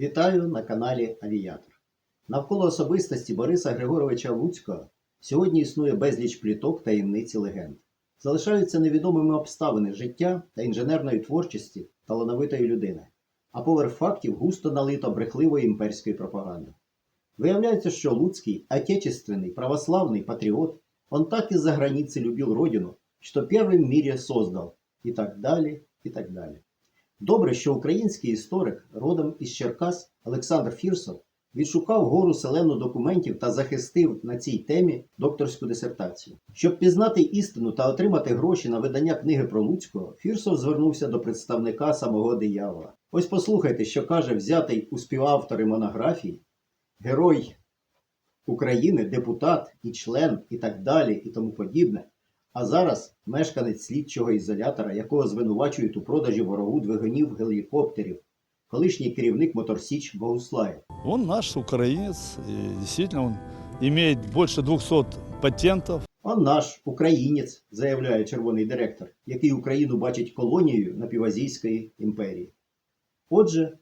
Вітаю на каналі Авіатор. Навколо особистості Бориса Григоровича Луцького сьогодні існує безліч пліток таємниць і легенд. Залишаються невідомими обставини життя та інженерної творчості талановитої людини, а поверх фактів густо налито брехливої імперської пропаганди. Виявляється, що Луцький, отечественный, православный патриот, он так из-за границы любил родину, что первым в мире создал, і так далі, і так далі. Добре, що український історик, родом із Черкас Олександр Фірсов, відшукав гору селену документів та захистив на цій темі докторську дисертацію. Щоб пізнати істину та отримати гроші на видання книги про Луцького, Фірсов звернувся до представника самого диявола. Ось послухайте, що каже взятий у співавтори монографії, герой України, депутат і член, і так далі, і тому подібне. А зараз мешканець слідчого ізолятора, якого звинувачують у продажі ворогу двигунів гелікоптерів, колишній керівник Моторсіч Богуслаєв. Он наш украинец, и действительно он имеет больше 200 патентов. Он наш українець, заявляє червоний директор, який Україну бачить колонією напівазійської імперії. Отже,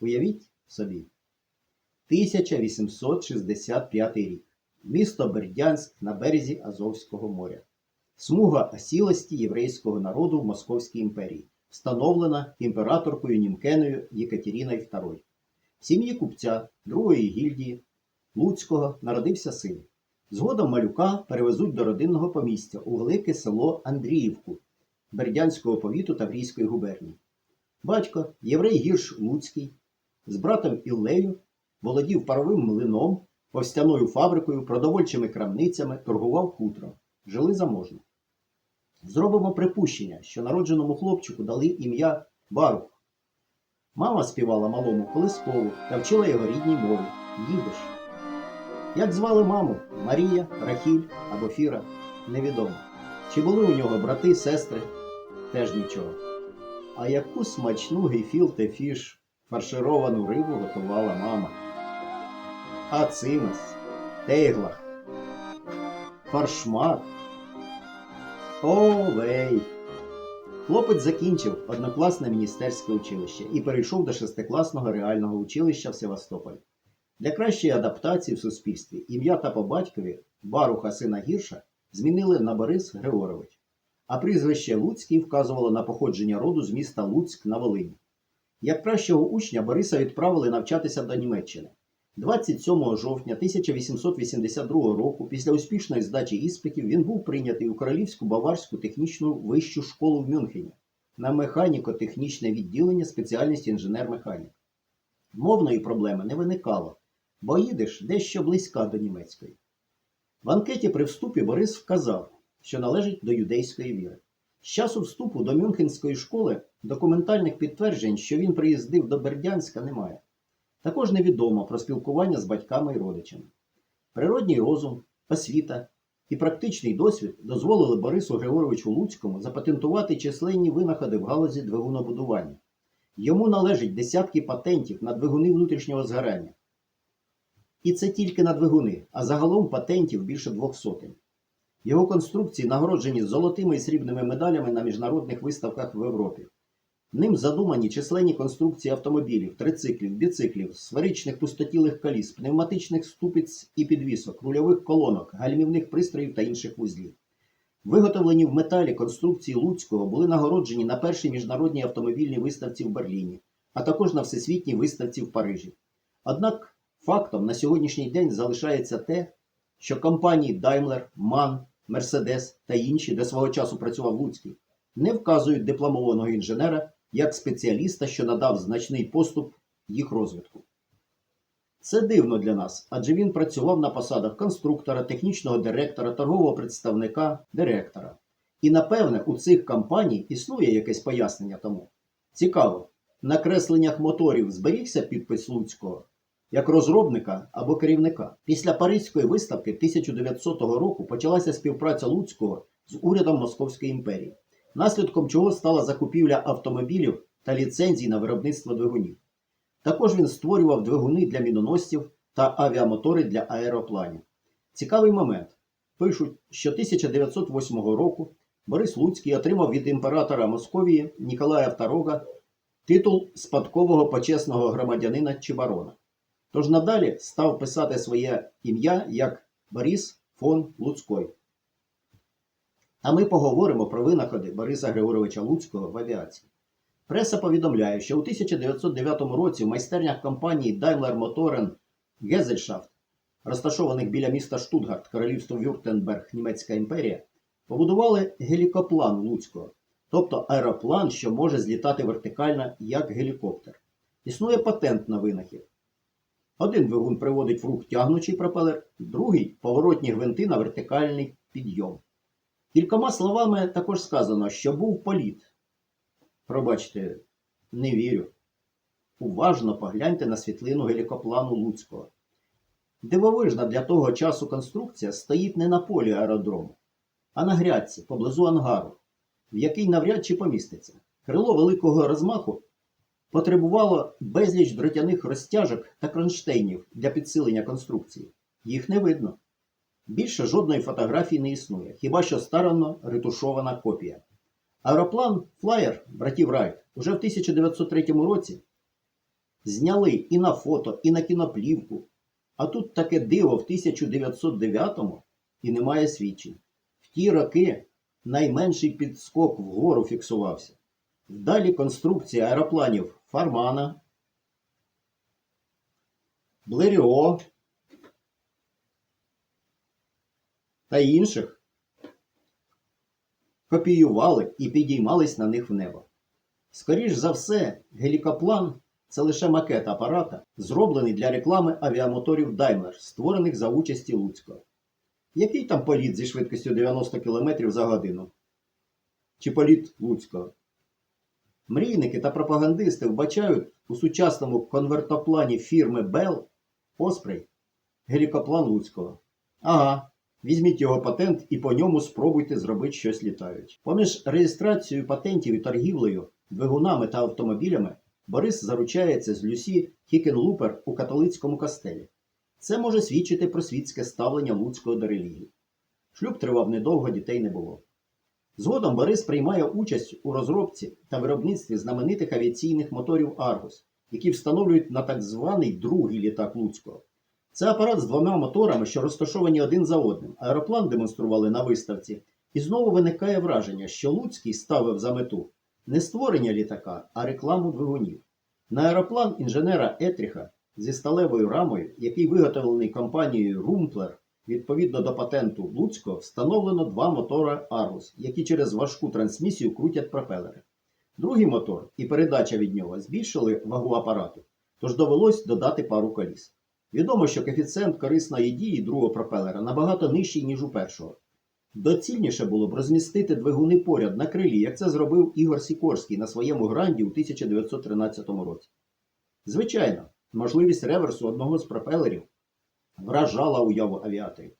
уявіть собі, 1865 рік. Місто Бердянськ на березі Азовського моря. Смуга осілості єврейського народу в Московській імперії, встановлена імператоркою Німкеною Єкатеріною II. В сім'ї купця другої гільдії Луцького народився син. Згодом малюка перевезуть до родинного помістя у велике село Андріївку Бердянського повіту Таврійської губернії. Батько, єврей Гірш Луцький, з братом Іллею володів паровим млином, повстяною фабрикою, продовольчими крамницями, торгував хутром. Жили заможно. Зробимо припущення, що народженому хлопчику дали ім'я Барух. Мама співала малому колискову та вчила його рідній мові їдиш. Як звали маму Марія, Рахіль або Фіра, невідомо. Чи були у нього брати, сестри, теж нічого. А яку смачну гейфілте фіш фаршировану рибу готувала мама. Ацимес, тейглах, фаршмак. Овей! Хлопець закінчив однокласне міністерське училище і перейшов до шестикласного реального училища в Севастополі. Для кращої адаптації в суспільстві ім'я та по батькові Баруха сина Гірша змінили на Борис Григорович, а прізвище Луцький вказувало на походження роду з міста Луцьк на Волині. Як кращого учня Бориса відправили навчатися до Німеччини. 27 жовтня 1882 року, після успішної здачі іспитів, він був прийнятий у Королівську Баварську технічну вищу школу в Мюнхені на механіко-технічне відділення спеціальності інженер-механік. Мовної проблеми не виникало, бо їдеш дещо близька до німецької. В анкеті при вступі Борис вказав, що належить до юдейської віри. З часу вступу до Мюнхенської школи документальних підтверджень, що він приїздив до Бердянська, немає. Також невідомо про спілкування з батьками і родичами. Природній розум, освіта і практичний досвід дозволили Борису Григоровичу Луцькому запатентувати численні винаходи в галузі двигунобудування. Йому належить десятки патентів на двигуни внутрішнього згорання. І це тільки на двигуни, а загалом патентів більше двох сотень. Його конструкції нагороджені золотими і срібними медалями на міжнародних виставках в Європі. Ним задумані численні конструкції автомобілів, трициклів, біциклів, сферичних пустотілих коліс, пневматичних ступиць і підвісок, рульових колонок, гальмівних пристроїв та інших вузлів. Виготовлені в металі конструкції Луцького були нагороджені на першій міжнародній автомобільній виставці в Берліні, а також на всесвітній виставці в Парижі. Однак фактом на сьогоднішній день залишається те, що компанії Daimler, MAN, Mercedes та інші, де свого часу працював Луцький, не вказують дипломованого інженера як спеціаліста, що надав значний поступ їх розвитку. Це дивно для нас, адже він працював на посадах конструктора, технічного директора, торгового представника, директора. І напевне у цих компаній існує якесь пояснення тому. Цікаво, на кресленнях моторів зберігся підпис Луцького як розробника або керівника. Після Паризької виставки 1900 року почалася співпраця Луцького з урядом Московської імперії, наслідком чого стала закупівля автомобілів та ліцензій на виробництво двигунів. Також він створював двигуни для міноносців та авіамотори для аеропланів. Цікавий момент. Пишуть, що 1908 року Борис Луцький отримав від імператора Московії Ніколая II титул спадкового почесного громадянина чи барона. Тож надалі став писати своє ім'я як Борис фон Луцькой. А ми поговоримо про винаходи Бориса Григоровича Луцького в авіації. Преса повідомляє, що у 1909 році в майстернях компанії Daimler Motoren Gesellschaft, розташованих біля міста Штутгарт, королівство Вюртенберг, Німецька імперія, побудували гелікоплан Луцького, тобто аероплан, що може злітати вертикально як гелікоптер. Існує патент на винахід. Один двигун приводить в рух тягнучий пропелер, другий поворотні гвинти на вертикальний підйом. Кількома словами також сказано, що був політ. Пробачте, не вірю. Уважно погляньте на світлину гелікоплану Луцького. Дивовижна для того часу конструкція стоїть не на полі аеродрому, а на грядці поблизу ангару, в який навряд чи поміститься. Крило великого розмаху потребувало безліч дротяних розтяжок та кронштейнів для підсилення конструкції. Їх не видно. Більше жодної фотографії не існує, хіба що старанно ретушована копія. Аероплан Флаєр братів Райт уже в 1903 році зняли і на фото, і на кіноплівку. А тут таке диво в 1909-му і немає свідчень. В ті роки найменший підскок вгору фіксувався. Вдалі конструкція аеропланів Фармана, Блеріо та інших копіювали і підіймались на них в небо. Скоріш за все, гелікоплан це лише макет апарата, зроблений для реклами авіамоторів Daimler, створених за участі Луцького. Який там політ зі швидкістю 90 км за годину? Чи політ Луцького? Мрійники та пропагандисти вбачають у сучасному конвертоплані фірми Bell Osprey гелікоплан Луцького. Ага, візьміть його патент і по ньому спробуйте зробити щось літаюче. Поміж реєстрацією патентів і торгівлею, двигунами та автомобілями Борис заручається з Люсі Хікенлупер у католицькому костелі. Це може свідчити про світське ставлення Луцького до релігії. Шлюб тривав недовго, дітей не було. Згодом Борис приймає участь у розробці та виробництві знаменитих авіаційних моторів Аргус, які встановлюють на так званий другий літак Луцького. Це апарат з двома моторами, що розташовані один за одним. Аероплан демонстрували на виставці, і знову виникає враження, що Луцький ставив за мету не створення літака, а рекламу двигунів. На аероплан інженера Етріха зі сталевою рамою, який виготовлений компанією Румплер, відповідно до патенту Луцького, встановлено два мотори Аргус, які через важку трансмісію крутять пропелери. Другий мотор і передача від нього збільшили вагу апарату, тож довелось додати пару коліс. Відомо, що коефіцієнт корисної дії другого пропелера набагато нижчий, ніж у першого. Доцільніше було б розмістити двигуни поряд на крилі, як це зробив Ігор Сікорський на своєму гранді у 1913 році. Звичайно, можливість реверсу одного з пропелерів вражала уяву авіаторів,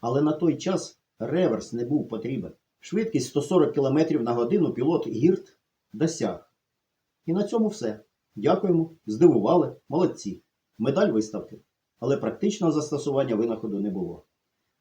але на той час реверс не був потрібен. Швидкість 140 км на годину пілот Гірт досяг. І на цьому все. Дякуємо, здивували, молодці. Медаль виставки. Але практичного застосування винаходу не було.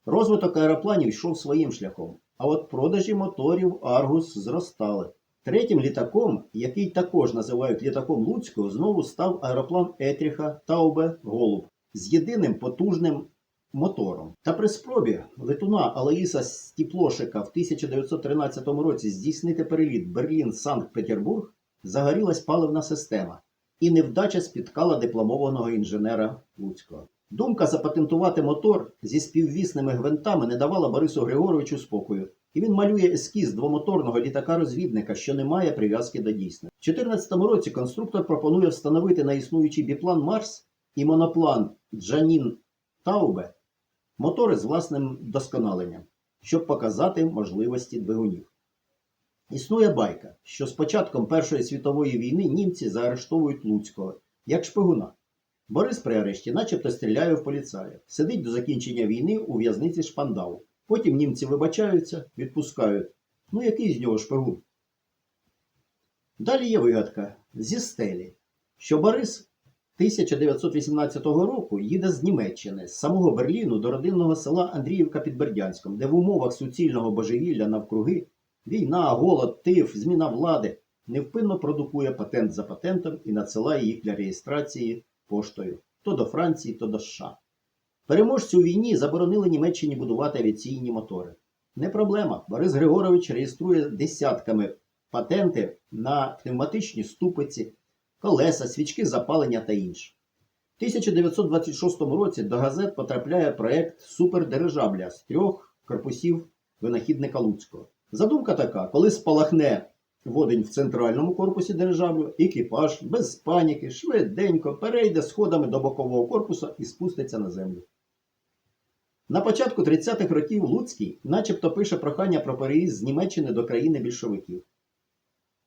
Розвиток аеропланів йшов своїм шляхом, а от продажі моторів Аргус зростали. Третім літаком, який також називають літаком Луцького, знову став аероплан Етріха Таубе Голуб з єдиним потужним мотором. Та при спробі летуна Алаїса Стіплошика в 1913 році здійснити переліт Берлін-Санкт-Петербург загорілась паливна система, і невдача спіткала дипломованого інженера Луцького. Думка запатентувати мотор зі співвісними гвинтами не давала Борису Григоровичу спокою, і він малює ескіз двомоторного літака-розвідника, що не має прив'язки до дійсності. В 2014 році конструктор пропонує встановити на існуючий біплан Марс і моноплан Джанін Таубе мотори з власним досконаленням, щоб показати можливості двигунів. Існує байка, що з початком Першої світової війни німці заарештовують Луцького як шпигуна. Борис при арешті начебто стріляє в поліцая, сидить до закінчення війни у в'язниці Шпандау. Потім німці вибачаються, відпускають. Ну який з нього шпигун? Далі є вигадка зі стелі, що Борис 1918 року їде з Німеччини, з самого Берліну до родинного села Андріївка під Бердянськом, де в умовах суцільного божевілля навкруги війна, голод, тиф, зміна влади невпинно продукує патент за патентом і надсилає їх для реєстрації поштою то до Франції, то до США. Переможцю у війні заборонили Німеччині будувати авіаційні мотори. Не проблема. Борис Григорович реєструє десятками патенти на пневматичні ступиці, колеса, свічки запалення та інше. В 1926 році до газет потрапляє проект супердирижабля з трьох корпусів винахідника Луцького. Задумка така: коли спалахне водень в центральному корпусі дирижаблю, екіпаж без паніки швиденько перейде сходами до бокового корпусу і спуститься на землю. На початку 30-х років Луцький начебто пише прохання про переїзд з Німеччини до країни більшовиків.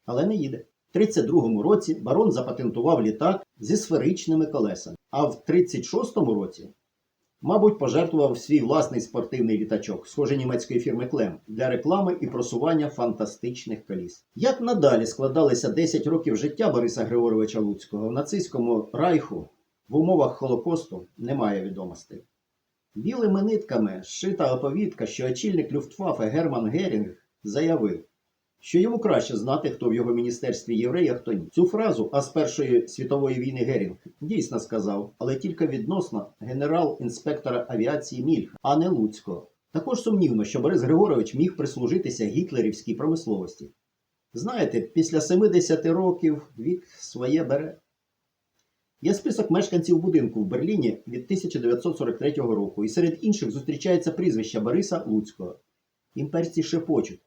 Але не їде. В 32-му році барон запатентував літак зі сферичними колесами, а в 36-му році, мабуть, пожертвував свій власний спортивний літачок, схожий німецької фірми Клем, для реклами і просування фантастичних коліс. Як надалі складалися 10 років життя Бориса Григоровича Луцького в нацистському райху в умовах Холокосту, немає відомостей. Білими нитками зшита оповідка, що очільник Люфтваффе Герман Герінг заявив, що йому краще знати, хто в його міністерстві єврей, а хто ні. Цю фразу, а з Першої світової війни Герінг дійсно сказав, але тільки відносно генерал-інспектора авіації Мільха, а не Луцького. Також сумнівно, що Борис Григорович міг прислужитися гітлерівській промисловості. Знаєте, після 70 років вік своє бере. Є список мешканців будинку в Берліні від 1943 року, і серед інших зустрічається прізвище Бориса Луцького. Імперці шепочуть.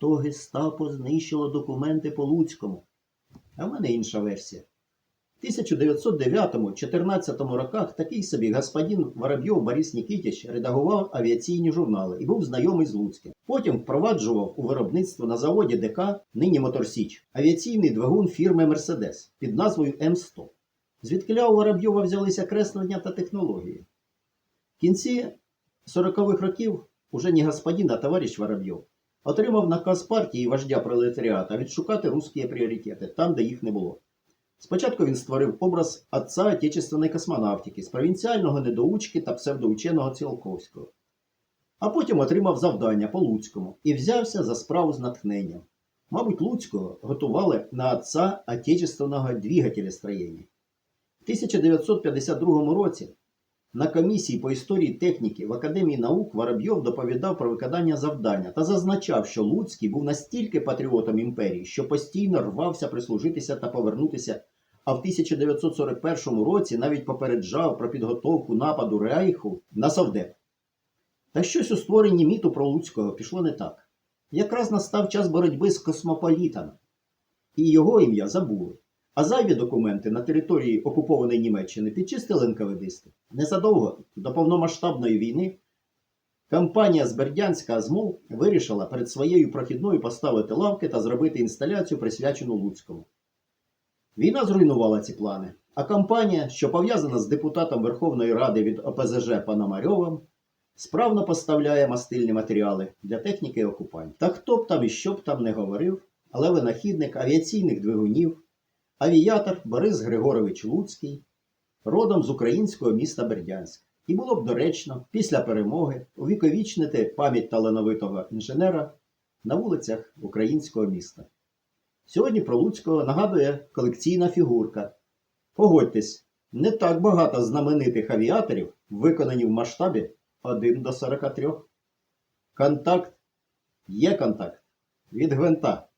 То гестапо знищило документи по Луцькому. А в мене інша версія. В 1909-14 роках такий собі господин Воробйов Борис Нікітіч редагував авіаційні журнали і був знайомий з Луцьким. Потім впроваджував у виробництво на заводі ДК, нині Моторсіч, авіаційний двигун фірми Мерседес під назвою М100. Звідкиля у Воробйова взялися креслення та технології. В кінці 40-х років уже не господин, а товариш Воробйов отримав наказ партії вождя пролетаріата відшукати русські пріоритети там, де їх не було. Спочатку він створив образ отця отечественної космонавтики з провінціального недоучки та псевдоученого Ціолковського. А потім отримав завдання по Луцькому і взявся за справу з натхненням. Мабуть, Луцького готували на отця отечественного двигателестроєння. В 1952 році на комісії по історії техніки в Академії наук Воробйов доповідав про виконання завдання та зазначав, що Луцький був настільки патріотом імперії, що постійно рвався прислужитися та повернутися, а в 1941 році навіть попереджав про підготовку нападу Рейху на Совдеп. Та щось у створенні міту про Луцького пішло не так. Якраз настав час боротьби з космополітами, і його ім'я забули. А зайві документи на території окупованої Німеччини підчистили НКВДисти. Незадовго до повномасштабної війни компанія з Бердянська Азмол вирішила перед своєю прохідною поставити лавки та зробити інсталяцію, присвячену Луцькому. Війна зруйнувала ці плани, а компанія, що пов'язана з депутатом Верховної Ради від ОПЗЖ Пономарьовим, справно поставляє мастильні матеріали для техніки окупантів. Та хто б там і що б там не говорив, але винахідник авіаційних двигунів. Авіатор Борис Григорович Луцький, родом з українського міста Бердянськ. І було б доречно після перемоги увіковічнити пам'ять талановитого інженера на вулицях українського міста. Сьогодні про Луцького нагадує колекційна фігурка. Погодьтесь, не так багато знаменитих авіаторів виконані в масштабі 1 до 43. Контакт є контакт від гвинта.